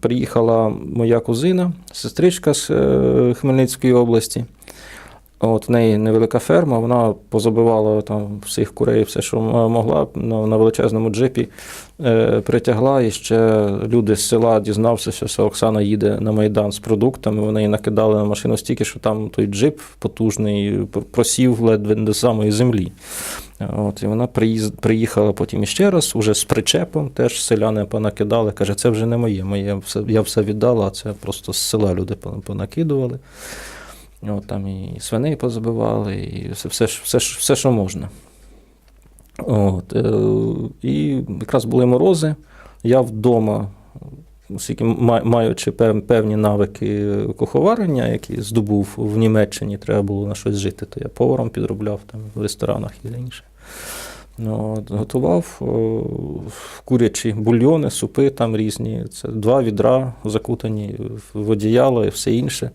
Приїхала моя кузина, сестричка з е, Хмельницької області. От в неї невелика ферма, вона позабивала там всіх курей, все, що могла на, величезному джипі е, притягла. І ще люди з села дізнався, що Оксана їде на Майдан з продуктами. Вони накидали на машину стільки, що там той джип потужний просів ледве до самої землі. От, і вона приїхала потім іще раз, уже з причепом, теж селяни понакидали. Каже, це вже не моє, моє все, я все віддала, а це просто з села люди понакидували. От, там і свиней позабивали, і все, все, все, все що можна. От, е, і якраз були морози. Я вдома, оскільки маючи певні навики куховарення, які здобув в Німеччині, треба було на щось жити, то я поваром підробляв там в ресторанах і інше. Ну, от, готував о, курячі бульйони, супи там різні. Це два відра закутані в одіяло і все інше.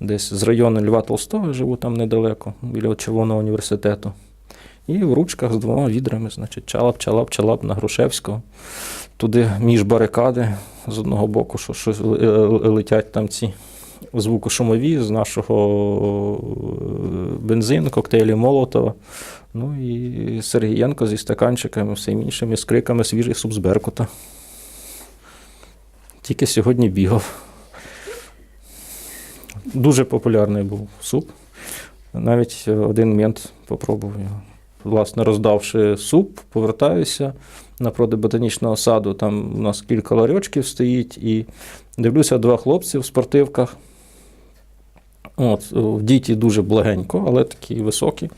Десь з району Льва Толстого живу там недалеко, біля Червоного університету. І в ручках з двома відрами, значить, чалап, чалап, чалап на Грушевського. Туди між барикади з одного боку, що л- е, летять там ці звукошумові з нашого е, бензину, коктейлі Молотова. Ну і Сергієнко зі стаканчиками, всім іншим, з криками свіжий суп з Беркута. Тільки сьогодні бігав. Дуже популярний був суп. Навіть один мент попробував його. Власне, роздавши суп, повертаюся напроти ботанічного саду. Там у нас кілька ларьочків стоїть, і дивлюся два хлопці в спортивках. От, в діті дуже благенько, але такі високі.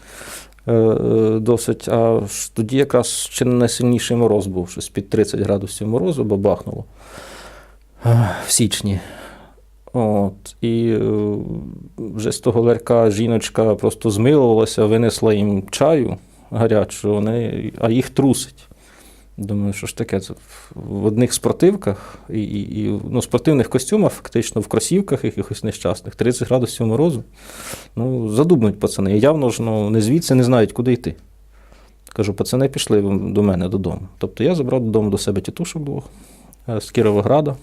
е, е, Досить. А тоді якраз ще не найсильніший мороз був, щось під 30 градусів морозу, бо бахнуло е, в січні. От, і е, вже з того ларька жіночка просто змилувалася, винесла їм чаю гарячого, вони, а їх трусить. Думаю, що ж таке? В одних спортивках і, і, і ну, спортивних костюмах, фактично, в кросівках якихось нещасних, 30 градусів морозу. Ну, задумують пацани. І явно ж ну, не звідси не знають, куди йти. Кажу, пацани пішли до мене додому. Тобто я забрав додому до себе тітушок двох е, з Кіровограда.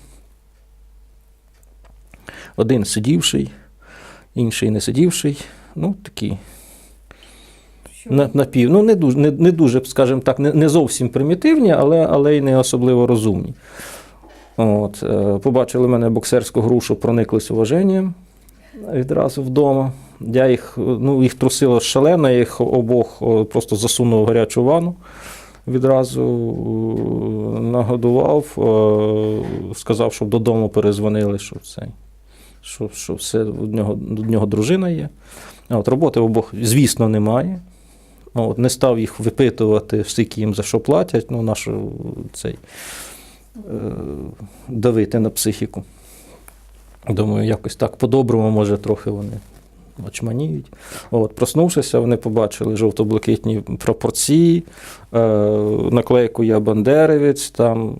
Один сидівший, інший не сидівший. Ну, такі на, напів. Ну, не дуже, не, не дуже, скажімо так, не, не зовсім примітивні, але, але й не особливо розумні. От, е, побачили мене боксерську грушу, прониклись уваженням відразу вдома. Я їх, ну, їх трусило шалено, я їх обох просто засунув в гарячу ванну. Відразу е, нагодував, е, сказав, щоб додому перезвонили, що це, що, що все в нього, в нього дружина є. От, роботи обох, звісно, немає. От, не став їх випитувати, скільки їм за що платять, ну, нашу цей, е, давити на психіку. Думаю, якось так по-доброму, може, трохи вони очманіють. От, проснувшися, вони побачили жовто-блакитні пропорції, е, наклейку Я Бандерівець, там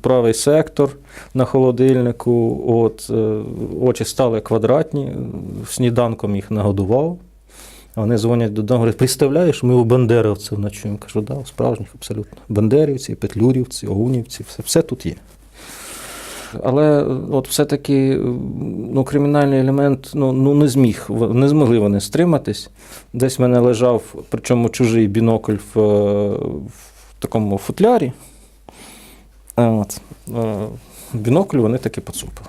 правий сектор на холодильнику. От, е, очі стали квадратні, сніданком їх нагодував. Вони дзвонять додому, говорять, представляєш, ми у бандерівців ночуємо. Кажу, да, у справжніх абсолютно. Бандерівці, петлюрівці, огунівці, все, все тут є. Але от все-таки ну, кримінальний елемент ну, ну, не зміг, не змогли вони стриматись. Десь в мене лежав, причому чужий бінокль в, в такому футлярі. От. Е, Бінокль вони таки поцупили.